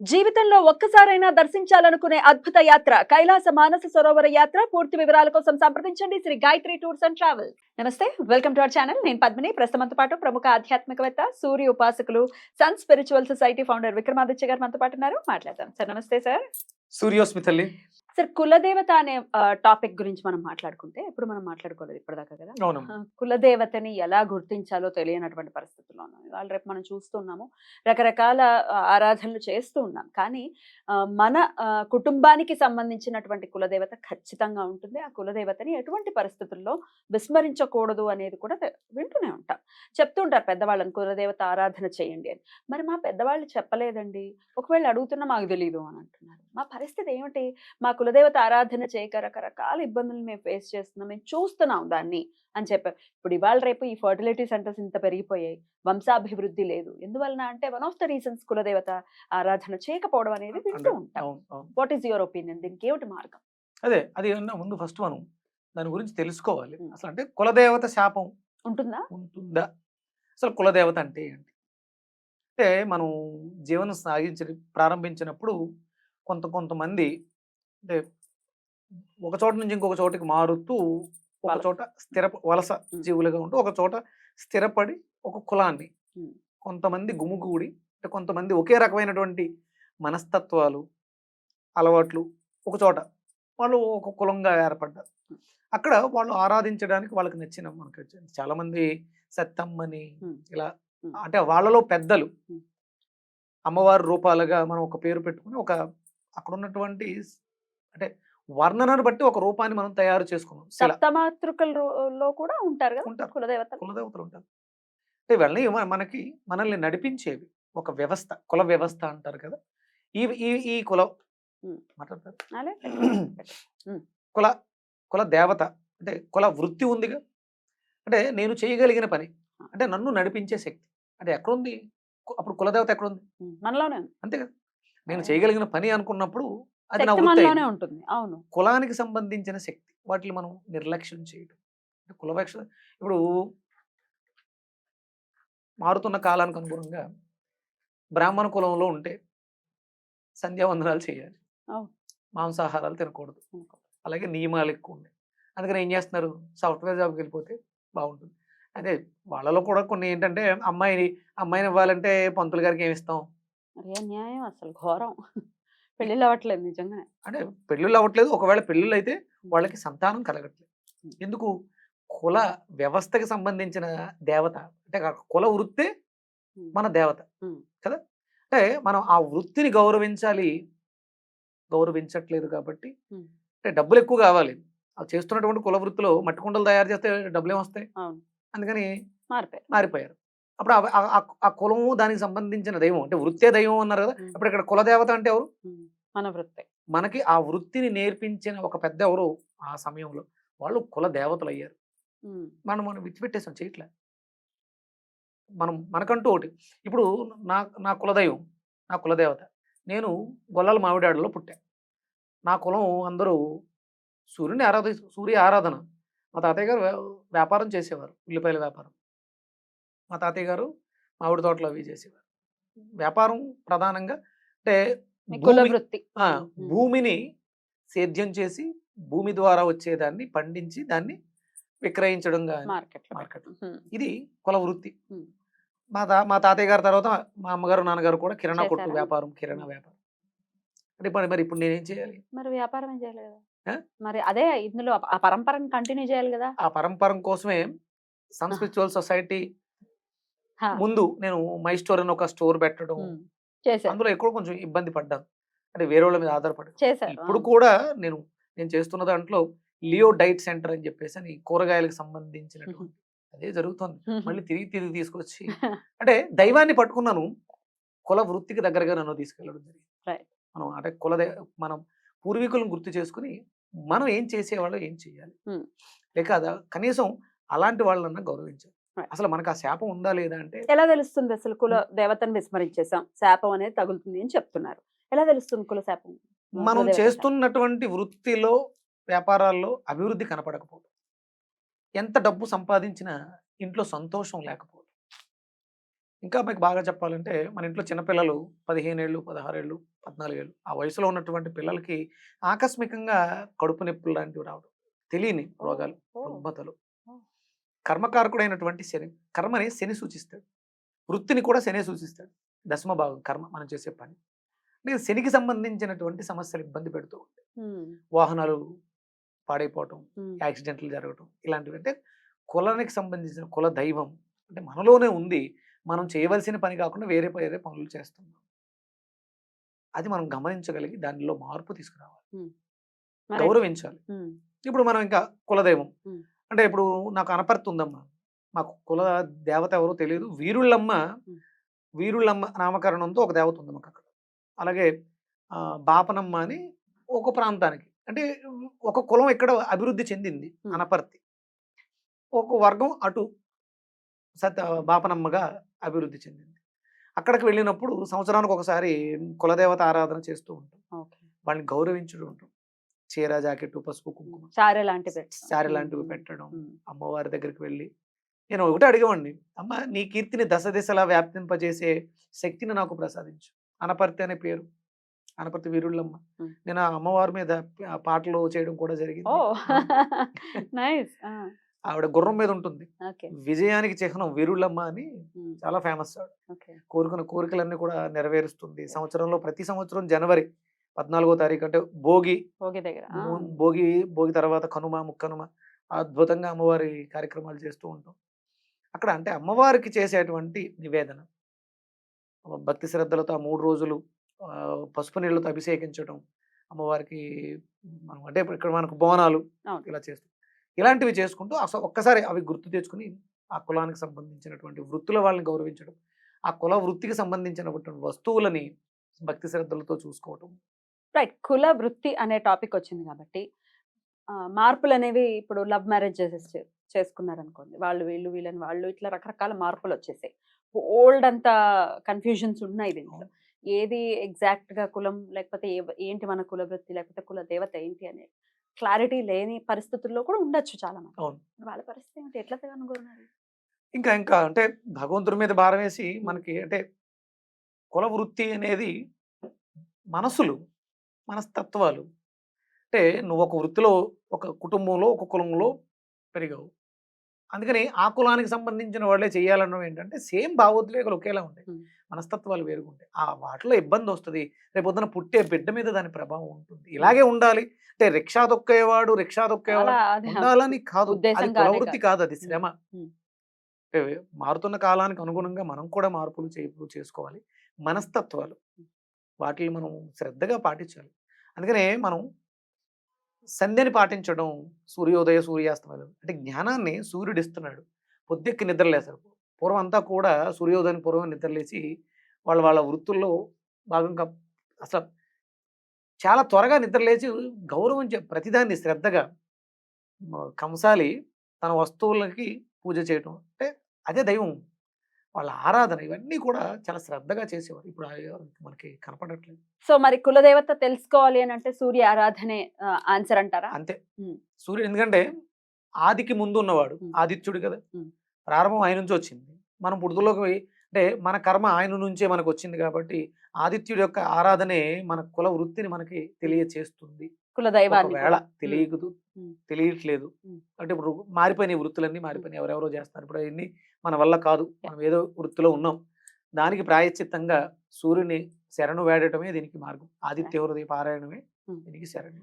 జీవితంలో ఒక్కసారైనా దర్శించాలనుకునే అద్భుత యాత్ర కైలాస మానస సరోవర యాత్ర. పూర్తి వివరాల కోసం సంప్రదించండి. Shri Gayatri tours and travel నమస్తే వెల్కమ్ టు అవర్ ఛానల్. నేను పద్మిని. ప్రస్తుతంతో పాటు ప్రముఖ ఆధ్యాత్మికవేత్త సూర్య ఉపాసకులు sun spiritual society founder Vikramaditya garu మనతో పాటు ఉన్నారు. మాట్లాడదాం. సార్ నమస్తే సార్. సూర్యోస్మి తల్లి సార్ కులదేవత అనే టాపిక్ గురించి మనం మాట్లాడుకుంటే ఇప్పుడు మనం మాట్లాడుకోలేదు ఇప్పటిదాకా కదా? కులదేవతని ఎలా గుర్తించాలో తెలియనటువంటి పరిస్థితుల్లో ఉన్నాం ఇవాళ రేపు మనం చూస్తున్నాము రకరకాల ఆరాధనలు చేస్తూ ఉన్నాం. కానీ మన కుటుంబానికి సంబంధించినటువంటి కులదేవత ఖచ్చితంగా ఉంటుంది. ఆ కులదేవతని ఎటువంటి పరిస్థితుల్లో విస్మరించకూడదు అనేది కూడా వింటూనే ఉంటాం. చెప్తుంటారు పెద్దవాళ్ళని కులదేవత ఆరాధన చేయండి అని. మరి మా పెద్దవాళ్ళు చెప్పలేదండి. ఒకవేళ అడుగుతున్నా మాకు తెలియదు అని అంటున్నారు. మా పరిస్థితి ఏమిటి? మా కులదేవత ఆరాధన చేయక రకరకాల ఇబ్బందులు మేము ఫేస్ చేస్తున్నాం. మేము చూస్తున్నాం దాన్ని అని చెప్పారు. ఇప్పుడు ఇవాళ రేపు ఈ ఫర్టిలిటీ సెంటర్స్ ఇంత పెరిగిపోయాయి. వంశాభివృద్ధి లేదు. ఎందువలన అంటే వన్ ఆఫ్ ద రీజన్స్ కులదేవత ఆరాధన చేయకపోవడం అనేది వింటూ ఉంటాం. వాట్ ఈస్ యువర్ ఒపీనియన్ దీనికి ఏమిటి మార్గం? అదే అది ముందు ఫస్ట్ మనం దాని గురించి తెలుసుకోవాలి. అసలు అంటే కులదేవత శాపం ఉంటుందా? ఉంటుందా? అసలు కులదేవత అంటే ఏంటి? అంటే మనం జీవనం సాగించి ప్రారంభించినప్పుడు కొంత కొంతమంది అంటే ఒక చోట నుంచి ఇంకొక చోటికి మారుతూ ఒక. చోట స్థిర వలస. జీవులుగా ఉంటూ ఒక చోట స్థిరపడి ఒక కులాన్ని. కొంతమంది గుమిగూడి అంటే కొంతమంది ఒకే రకమైనటువంటి మనస్తత్వాలు అలవాట్లు ఒక చోట వాళ్ళు ఒక కులంగా ఏర్పడ్డారు అక్కడ వాళ్ళు ఆరాధించడానికి వాళ్ళకి నచ్చిన మనకి. చాలా మంది సత్తమ్మని. ఇలా. అంటే వాళ్ళలో పెద్దలు. అమ్మవారి రూపాలుగా మనం ఒక పేరు పెట్టుకుని ఒక అక్కడ ఉన్నటువంటి అంటే వర్ణనను బట్టి ఒక రూపాన్ని మనం తయారు చేసుకున్నాం. సప్తమాతృకల్లో కూడా ఉంటారు కదా ఉంటారు. కులదేవతలు. కులదేవతలు ఉంటారు. అంటే ఇవన్నీ మన- మనకి మనల్ని నడిపించేవి. ఒక వ్యవస్థ కుల వ్యవస్థ అంటారు కదా. ఈ ఈ ఈ కుల. మాట్లాడతారు. కుల కుల దేవత అంటే కుల వృత్తి ఉందిగా. అంటే నేను చేయగలిగిన పని. అంటే నన్ను నడిపించే శక్తి. అంటే ఎక్కడుంది? అప్పుడు కులదేవత ఎక్కడుంది. మనలోనే అంతే కదా నేను. చేయగలిగిన పని అనుకున్నప్పుడు అది మనలోనే. ఉంటుంది. అవును. కులానికి సంబంధించిన శక్తి వాటిని మనం నిర్లక్ష్యం చేయడం. అంటే కులవేక్ష ఇప్పుడు మారుతున్న కాలానికి అనుగుణంగా బ్రాహ్మణ కులంలో ఉంటే సంధ్యావందనాలు చేయాలి. మాంసాహారాలు తినకూడదు. అలాగే నియమాలు ఎక్కువ ఉన్నాయి అందుకని ఏం చేస్తున్నారు? సాఫ్ట్వేర్ జాబ్కి వెళ్ళిపోతే బాగుంటుంది. అదే వాళ్ళలో కూడా కొన్ని ఏంటంటే అమ్మాయిని అమ్మాయిని ఇవ్వాలంటే పంతులు గారికి ఏమి ఇస్తాం? అసలు ఘోరం. పెళ్ళిళ్ళు అవ్వట్లేదు నిజంగానే. అంటే పెళ్ళిళ్ళు అవ్వట్లేదు. ఒకవేళ పెళ్ళిళ్ళు అయితే వాళ్ళకి సంతానం కలగట్లేదు. ఎందుకు? కుల వ్యవస్థకి సంబంధించిన దేవత. అంటే కుల వృత్తే. మన దేవత. కదా? అంటే మనం ఆ వృత్తిని గౌరవించాలి. గౌరవించట్లేదు కాబట్టి. అంటే డబ్బులు ఎక్కువ కావాలి చేస్తున్నటువంటి కుల వృత్తిలో మట్టి కుండలు తయారు చేస్తే డబ్బులు ఏమొస్తాయి అందుకని మారిపోయారు. మారిపోయారు. అప్పుడు ఆ- కులము దానికి సంబంధించిన దైవం. అంటే వృత్తే దైవం అన్నారు కదా ఉం. ఇప్పుడు ఇక్కడ కుల దేవత అంటే ఎవరు. మన వృత్తి. మనకి ఆ వృత్తిని నేర్పించిన ఒక పెద్ద ఎవరు ఆ సమయంలో? వాళ్ళు కుల దేవతలు అయ్యారు. మనం మనం విడిచిపెట్టేసాం చేయట్లే. మనం మనకంటూ ఒకటి. ఇప్పుడు నా నా కులదైవం నా కులదేవత నేను గొల్లల మామిడాడలో పుట్టా. నా కులం అందరూ సూర్యుని ఆరాధి సూర్య ఆరాధన. మా తాతయ్య గారు వ్యా- వ్యాపారం చేసేవారు ఉల్లిపాయల వ్యాపారం. మా తాతయ్య గారు మామిడి తోటలు అవి చేసేవారు వ్యాపారం ప్రధానంగా అంటే వృత్తి. భూమిని సేద్యం చేసి భూమి ద్వారా వచ్చేదాన్ని పండించి దాన్ని విక్రయించడం కానీ మార్కెట్. ఇది కుల వృత్తి. మా తా మా తాతయ్య గారి తర్వాత మా అమ్మగారు నాన్నగారు కూడా కిరాణా కొట్టు? వ్యాపారం కిరాణా. వ్యాపారం అంటే మరి మరి ఇప్పుడు నేనేం చేయాలి మరి వ్యాపారం ఏం చేయాలి కదా? మరి అదే ఇందులో ఆ పరంపరని కంటిన్యూ చేయాలి కదా ఆ పరంపరం కోసమే సన్ స్పిరిచువల్ సొసైటీ. ముందు నేను మై స్టోర్ అని ఒక స్టోర్ పెట్టడం అందులో ఎక్కడో కొంచెం ఇబ్బంది పడ్డాను అంటే వేరే వాళ్ళ మీద ఆధారపడి ఇప్పుడు. కూడా నేను నేను చేస్తున్న దాంట్లో లియో డైట్ సెంటర్ అని చెప్పేసి అని కూరగాయలకు సంబంధించినటువంటి అదే జరుగుతుంది. మళ్ళీ తిరిగి తిరిగి తీసుకొచ్చి అంటే దైవాన్ని పట్టుకున్నాను కుల వృత్తికి దగ్గరగా నన్ను తీసుకెళ్ళడం జరిగింది. మనం అంటే కుల మనం పూర్వీకులను గుర్తు చేసుకుని మనం ఏం చేసేవాళ్ళు ఏం చేయాలి. లేక కనీసం అలాంటి వాళ్ళన్నా గౌరవించాలి. అసలు మనకు ఆ శాపం ఉందా లేదా అంటే ఎలా తెలుస్తుంది అసలు కుల దేవతను విస్మరించేసాం శాపం అనేది తగులుతుంది అని చెప్తున్నారు. ఎలా తెలుస్తుంది కుల శాపం? మనం? చేస్తున్నటువంటి వృత్తిలో వ్యాపారాల్లో అభివృద్ధి కనపడకపోవడం. ఎంత డబ్బు సంపాదించినా ఇంట్లో సంతోషం లేకపోవడం. ఇంకా మీకు బాగా చెప్పాలంటే మన ఇంట్లో చిన్నపిల్లలు పదిహేను ఏళ్ళు పదహారేళ్ళు పద్నాలుగేళ్ళు ఆ వయసులో ఉన్నటువంటి పిల్లలకి ఆకస్మికంగా కడుపు నొప్పులు లాంటివి రావడం. తెలియని రోగాలు రుగ్మతలు. కర్మకారకుడైనటువంటి శని కర్మని శని సూచిస్తాడు. వృత్తిని కూడా శని సూచిస్తాడు. దశమ భాగం కర్మ మనం చేసే పని. అంటే శనికి సంబంధించినటువంటి సమస్యలు ఇబ్బంది పెడుతూ ఉంటాయి. వాహనాలు పాడైపోవటం యాక్సిడెంట్లు జరగటం ఇలాంటివి. అంటే కులానికి సంబంధించిన కుల దైవం అంటే మనలోనే ఉంది. మనం చేయవలసిన పని కాకుండా వేరే వేరే పనులు చేస్తున్నాం. అది మనం గమనించగలిగి దానిలో మార్పు తీసుకురావాలి. గౌరవించాలి. ఇప్పుడు మనం ఇంకా కులదైవం. అంటే ఇప్పుడు నాకు అనపర్తి ఉందమ్మా మాకు కుల దేవత ఎవరో తెలియదు వీరుళ్ళమ్మ. వీరుళ్ళమ్మ నామకరణంతో ఒక దేవత ఉంది మాకు అక్కడ అలాగే బాపనమ్మ అని ఒక ప్రాంతానికి. అంటే ఒక కులం ఇక్కడ అభివృద్ధి చెందింది. అనపర్తి. ఒక వర్గం అటు సత్య బాపనమ్మగా అభివృద్ధి చెందింది. అక్కడికి వెళ్ళినప్పుడు సంవత్సరానికి ఒకసారి కులదేవత ఆరాధన చేస్తూ ఉంటాం. వాళ్ళని గౌరవించుతూ ఉంటాం చీర జాకెట్ పసుపు కుంకుమ. సారె లాంటివి ఉమ్, లాంటివి పెట్టడం. అమ్మవారి దగ్గరికి వెళ్ళి నేను ఒకటే అడిగేవాడిని అమ్మ నీ కీర్తిని దశ దిశలా వ్యాప్తింపజేసే శక్తిని నాకు ప్రసాదించు. అనపర్తి అనే పేరు. అనపర్తి వీరుళ్ళమ్మ. నేను ఆ అమ్మవారి మీద పాటలు చేయడం కూడా జరిగింది. ఆవిడ గుర్రం మీద ఉంటుంది. విజయానికి చిహ్నం వీరుళ్ళమ్మ అని చాలా ఫేమస్ ఆవిడ. కోరుకున్న కోరికలన్నీ కూడా నెరవేరుస్తుంది. సంవత్సరంలో ప్రతి సంవత్సరం జనవరి పద్నాలుగో తారీఖు అంటే భోగి భోగి దగ్గర. భోగి భోగి తర్వాత కనుమ ముక్కనుమ అద్భుతంగా అమ్మవారి కార్యక్రమాలు చేస్తూ ఉంటాం. అక్కడ అంటే అమ్మవారికి చేసేటువంటి నివేదన. భక్తి శ్రద్ధలతో ఆ మూడు రోజులు పసుపు నీళ్ళతో అభిషేకించడం అమ్మవారికి మనం అంటే ఇక్కడ మనకు బోనాలు. ఇలా చేస్తాం ఇలాంటివి చేసుకుంటూ అసలు ఒక్కసారి అవి గుర్తు తెచ్చుకుని ఆ కులానికి సంబంధించినటువంటి వృత్తుల వాళ్ళని గౌరవించడం ఆ కుల వృత్తికి సంబంధించినటువంటి వస్తువులని భక్తి శ్రద్ధలతో చూసుకోవటం రైట్. కుల వృత్తి అనే టాపిక్ వచ్చింది కాబట్టి మార్పులు అనేవి ఇప్పుడు లవ్ మ్యారేజ్ చేసుకున్నారు అనుకోండి వాళ్ళు వీళ్ళు వీళ్ళని వాళ్ళు ఇట్లా రకరకాల మార్పులు వచ్చేసాయి ఓల్డ్ అంత కన్ఫ్యూజన్స్ ఉన్నాయి దీంట్లో. ఏది ఎగ్జాక్ట్గా కులం లేకపోతే ఏంటి మన కుల వృత్తి లేకపోతే కుల దేవత ఏంటి అనే క్లారిటీ లేని పరిస్థితుల్లో కూడా ఉండొచ్చు చాలా మంది. వాళ్ళ పరిస్థితి ఏంటి ఎట్లా కనుగొన్నారు ఇంకా ఇంకా అంటే భగవంతుడి మీద భారం వేసి మనకి అంటే కుల వృత్తి అనేది మనసులు మనస్తత్వాలు. అంటే నువ్వు ఒక వృత్తిలో ఒక కుటుంబంలో ఒక కులంలో పెరిగావు. అందుకని ఆ కులానికి సంబంధించిన వాళ్ళే చేయాలన్నవి ఏంటంటే సేమ్ భావోద్వేగాలు ఒకేలా ఉంటాయి. మనస్తత్వాలు వేరుగా ఉంటాయి ఆ వాటిలో ఇబ్బంది వస్తుంది రేపొద్దున పుట్టే బిడ్డ మీద దాని ప్రభావం ఉంటుంది. ఇలాగే ఉండాలి. అంటే రిక్షా తొక్కేవాడు రిక్షా అది ఉండాలని కాదు. అది కాదే అది శ్రమ. మారుతున్న కాలానికి అనుగుణంగా మనం కూడా మార్పులు చేపు చేసుకోవాలి. మనస్తత్వాలు. వాటిని మనం శ్రద్ధగా పాటించాలి. అందుకనే మనం సంధ్యని పాటించడం సూర్యోదయ సూర్యాస్తమయం అంటే జ్ఞానాన్ని సూర్యుడు ఇస్తున్నాడు పొద్దుక్కి నిద్రలేశారు పూర్వం అంతా కూడా సూర్యోదయం పూర్వం నిద్రలేసి వాళ్ళ వాళ్ళ వృత్తుల్లో భాగంగా అసలు చాలా త్వరగా నిద్రలేచి గౌరవించే ప్రతిదాన్ని శ్రద్ధగా కంసాలి తన వస్తువులకి పూజ చేయటం. అంటే అదే దైవం. వాళ్ళ ఆరాధన ఇవన్నీ కూడా చాలా శ్రద్ధగా చేసేవారు ఇప్పుడు మనకి కనపడట్లేదు సో మరి కులదేవత తెలుసుకోవాలి అని అంటే సూర్య ఆరాధనే ఆన్సర్ అంటారా అంతే. సూర్యుడు ఎందుకంటే ఆదికి ముందు ఉన్నవాడు. ఆదిత్యుడు కదా. ప్రారంభం ఆయన నుంచి వచ్చింది మనం పుడుతులోకి పోయి అంటే మన కర్మ ఆయన నుంచే మనకు వచ్చింది కాబట్టి ఆదిత్యుడి యొక్క ఆరాధనే మన కుల వృత్తిని మనకి తెలియచేస్తుంది. కుల దైవాన్ని ఒకవేళ కూడా. తెలియదు. తెలియట్లేదు. అంటే ఇప్పుడు మారిపోయినాయి ఈ వృత్తులన్నీ మారిపోయినాయి. ఎవరెవరో చేస్తున్నారు. ఇప్పుడు అవన్నీ మన వల్ల కాదు. మనం ఏదో వృత్తిలో ఉన్నాం. దానికి ప్రాయశ్చిత్తంగా సూర్యుని శరణు వేడటమే దీనికి మార్గం. ఆదిత్య హృదయ పారాయణమే. దీనికి శరణు.